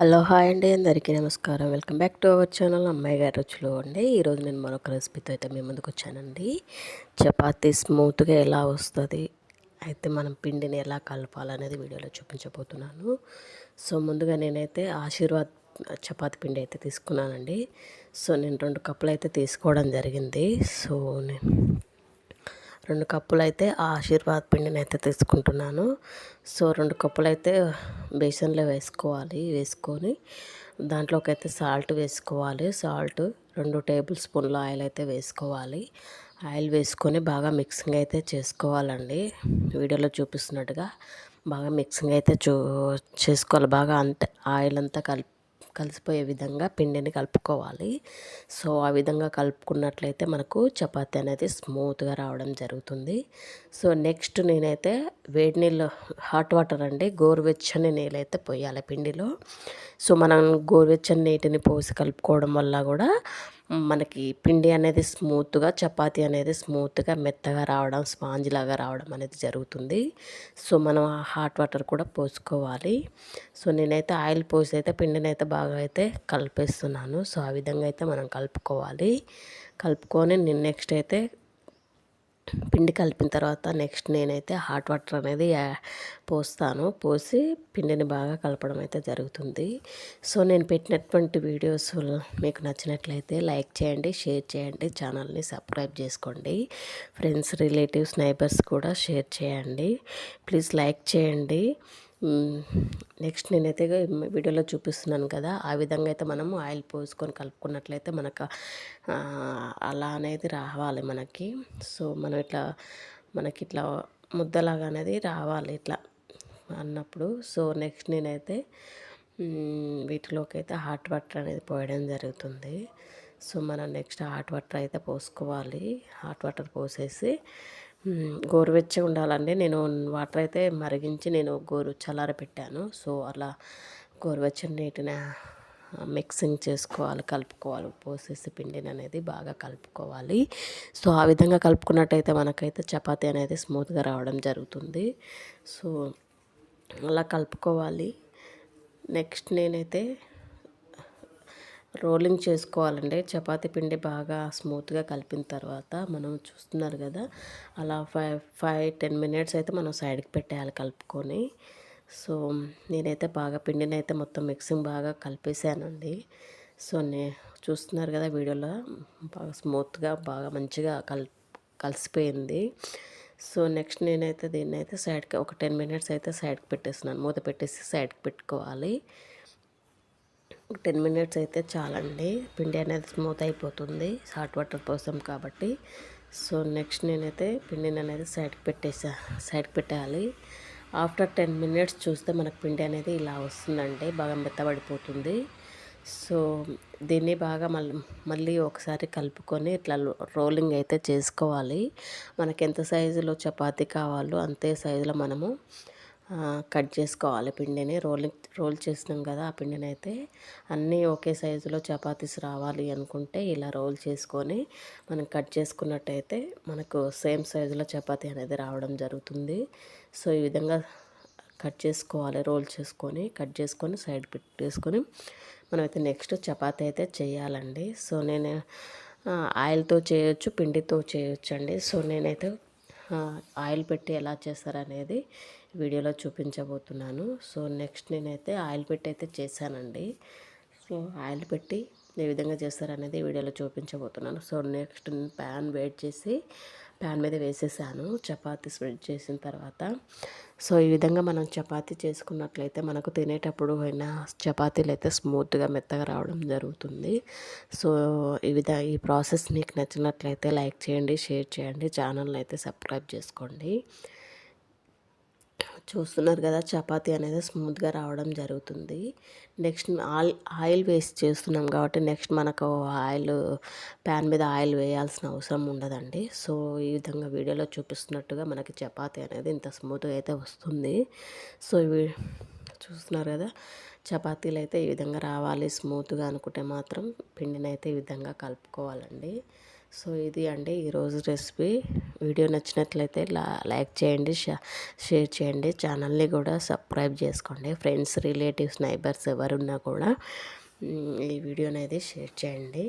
Hello hi అండి అందరికీ నమస్కారం. Welcome back to our channel. అమ్మాయి గారి రుచులు అండి ఈరోజు నేను మరొక రెసిపీతో అయితే మీ ముందుకు వచ్చానండి. చపాతీ స్మూత్గా ఎలా వస్తుంది అయితే మనం పిండిని ఎలా కలపాలనేది వీడియోలో చూపించబోతున్నాను. సో ముందుగా నేనైతే ఆశీర్వాద్ చపాతీ పిండి అయితే తీసుకున్నానండి. సో నేను రెండు కప్పులు అయితే తీసుకోవడం జరిగింది. సో నేను రెండు కప్పులు అయితే ఆశీర్వాద్ పిండిని అయితే తీసుకుంటున్నాను. సో రెండు కప్పులు అయితే బేసన్లో వేసుకోవాలి వేసుకొని దాంట్లోకి అయితే సాల్ట్ వేసుకోవాలి. సాల్ట్ రెండు టేబుల్ స్పూన్ల ఆయిల్ అయితే వేసుకోవాలి. ఆయిల్ వేసుకొని బాగా మిక్సింగ్ అయితే చేసుకోవాలండి. వీడియోలో చూపిస్తున్నట్టుగా బాగా మిక్సింగ్ అయితే చూ చేసుకోవాలి. బాగా అంత ఆయిల్ అంతా కలిపి కలిసిపోయే విధంగా పిండిని కలుపుకోవాలి. సో ఆ విధంగా కలుపుకున్నట్లయితే మనకు చపాతీ అనేది స్మూత్గా రావడం జరుగుతుంది. సో నెక్స్ట్ నేనైతే వేడి నీళ్ళు హాట్ వాటర్ అండి గోరువెచ్చని నీళ్ళైతే పోయాలి పిండిలో. సో మనం గోరువెచ్చని నీటిని పోసి కలుపుకోవడం వల్ల కూడా మనకి పిండి అనేది స్మూత్గా చపాతీ అనేది స్మూత్గా మెత్తగా రావడం స్పాంజ్ లాగా రావడం అనేది జరుగుతుంది. సో మనం హాట్ వాటర్ కూడా పోసుకోవాలి. సో నేనైతే ఆయిల్ పోసి అయితే పిండిని అయితే బాగా అయితే కలిపేస్తున్నాను. సో ఆ విధంగా అయితే మనం కలుపుకోవాలి. కలుపుకొని నేను నెక్స్ట్ అయితే పిండి కలిపిన తర్వాత నెక్స్ట్ నేనైతే హాట్ వాటర్ అనేది పోస్తాను. పోసి పిండిని బాగా కలపడం అయితే జరుగుతుంది. సో నేను పెట్టినటువంటి వీడియోస్ మీకు నచ్చినట్లయితే లైక్ చేయండి షేర్ చేయండి ఛానల్ని సబ్స్క్రైబ్ చేసుకోండి. ఫ్రెండ్స్ రిలేటివ్స్ నైబర్స్ కూడా షేర్ చేయండి. ప్లీజ్ లైక్ చేయండి. నెక్స్ట్ నేనైతే వీడియోలో చూపిస్తున్నాను కదా ఆ విధంగా అయితే మనము ఆయిల్ పోసుకొని కలుపుకున్నట్లయితే మనకు అలా అనేది రావాలి మనకి. సో మనం ఇట్లా మనకి ఇట్లా ముద్దలాగా అనేది రావాలి ఇట్లా అన్నప్పుడు. సో నెక్స్ట్ నేనైతే వీటిలోకి అయితే హాట్ వాటర్ అనేది పోయడం జరుగుతుంది. సో మనం నెక్స్ట్ హాట్ వాటర్ అయితే పోసుకోవాలి. హాట్ వాటర్ పోసేసి గోరువెచ్చగా ఉండాలండి. నేను వాటర్ అయితే మరిగించి నేను గోరు చల్లార పెట్టాను. సో అలా గోరువెచ్చని నీటిని మిక్సింగ్ చేసుకోవాలి కలుపుకోవాలి. పోసేసి పిండిని అనేది బాగా కలుపుకోవాలి. సో ఆ విధంగా కలుపుకున్నట్టయితే మనకైతే చపాతీ అనేది స్మూత్గా రావడం జరుగుతుంది. సో అలా కలుపుకోవాలి. నెక్స్ట్ నేనైతే రోలింగ్ చేసుకోవాలండి. చపాతీ పిండి బాగా స్మూత్గా కలిపిన తర్వాత మనం చూస్తున్నారు కదా అలా ఫైవ్ ఫైవ్ టెన్ మినిట్స్ అయితే మనం సైడ్కి పెట్టేయాలి కలుపుకొని. సో నేనైతే బాగా పిండిని అయితే మొత్తం మిక్సింగ్ బాగా కలిపేసానండి. సో నే చూస్తున్నారు కదా వీడియోలో బాగా స్మూత్గా బాగా మంచిగా కల్ కలిసిపోయింది. సో నెక్స్ట్ నేనైతే దీన్ని అయితే సైడ్కి ఒక టెన్ మినిట్స్ అయితే సైడ్కి పెట్టేస్తున్నాను. మూత పెట్టేసి సైడ్కి పెట్టుకోవాలి. ఒక టెన్ మినిట్స్ అయితే చాలండి. పిండి అనేది స్మూత్ అయిపోతుంది. హాట్ వాటర్ పోసాం కాబట్టి. సో నెక్స్ట్ నేనైతే పిండిని అనేది సైడ్కి పెట్టేసా సైడ్కి పెట్టేయాలి ఆఫ్టర్ టెన్ మినిట్స్ చూస్తే మనకు పిండి అనేది ఇలా వస్తుందండి. బాగా మెత్తబడిపోతుంది. సో దీన్ని బాగా మళ్ళీ మళ్ళీ ఒకసారి కలుపుకొని ఇట్లా రోలింగ్ అయితే చేసుకోవాలి. మనకి ఎంత సైజులో చపాతీ కావాలో అంతే సైజులో మనము కట్ చేసుకోవాలి. పిండిని రోలింగ్ రోల్ చేసినాం కదా ఆ పిండిని అయితే అన్నీ ఒకే సైజులో చపాతీస్ రావాలి అనుకుంటే ఇలా రోల్ చేసుకొని మనం కట్ చేసుకున్నట్టయితే మనకు సేమ్ సైజులో చపాతీ అనేది రావడం జరుగుతుంది. సో ఈ విధంగా కట్ చేసుకోవాలి రోల్ చేసుకొని కట్ చేసుకొని సైడ్ పెట్టేసుకొని మనమైతే నెక్స్ట్ చపాతీ అయితే చేయాలండి. సో నేను ఆయిల్తో చేయొచ్చు పిండితో చేయొచ్చు అండి సో నేనైతే ఆయిల్ పెట్టి ఎలా చేస్తారనేది వీడియోలో చూపించబోతున్నాను. సో నెక్స్ట్ నేనైతే ఆయిల్ పెట్టి అయితే చేశానండి. సో ఆయిల్ పెట్టి ఏ విధంగా చేస్తారనేది వీడియోలో చూపించబోతున్నాను. సో నెక్స్ట్ ప్యాన్ వేడి చేసి ప్యాన్ మీద వేసేసాను. చపాతీ స్ప్రెడ్ చేసిన తర్వాత. సో ఈ విధంగా మనం చపాతీ చేసుకున్నట్లయితే మనకు తినేటప్పుడు అయినా చపాతీలు అయితే స్మూత్గా మెత్తగా రావడం జరుగుతుంది. సో ఈ విధ ఈ ప్రాసెస్ మీకు నచ్చినట్లయితే లైక్ చేయండి షేర్ చేయండి ఛానల్ని అయితే సబ్స్క్రైబ్ చేసుకోండి. చూస్తున్నారు కదా చపాతీ అనేది స్మూత్గా రావడం జరుగుతుంది. నెక్స్ట్ ఆయిల్ ఆయిల్ వేస్ట్ చేస్తున్నాం కాబట్టి నెక్స్ట్ మనకు ఆయిల్ ప్యాన్ మీద ఆయిల్ వేయాల్సిన అవసరం ఉండదండి. సో ఈ విధంగా వీడియోలో చూపిస్తున్నట్టుగా మనకి చపాతీ అనేది ఇంత స్మూత్గా అయితే వస్తుంది. సో ఇవి చూస్తున్నారు కదా చపాతీలు అయితే ఈ విధంగా రావాలి స్మూత్గా అనుకుంటే మాత్రం పిండిని అయితే ఈ విధంగా కలుపుకోవాలండి. సో ఇది అండి ఈరోజు రెసిపీ. వీడియో నచ్చినట్లయితే లా లైక్ చేయండి షేర్ చేయండి. ఛానల్ని కూడా సబ్స్క్రైబ్ చేసుకోండి. ఫ్రెండ్స్ రిలేటివ్స్ నైబర్స్ ఎవరున్నా కూడా ఈ వీడియో అనేది షేర్ చేయండి.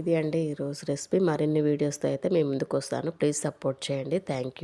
ఇది అండి ఈరోజు రెసిపీ. మరిన్ని వీడియోస్తో అయితే మేము ముందుకు వస్తాను. ప్లీజ్ సపోర్ట్ చేయండి. Thank you.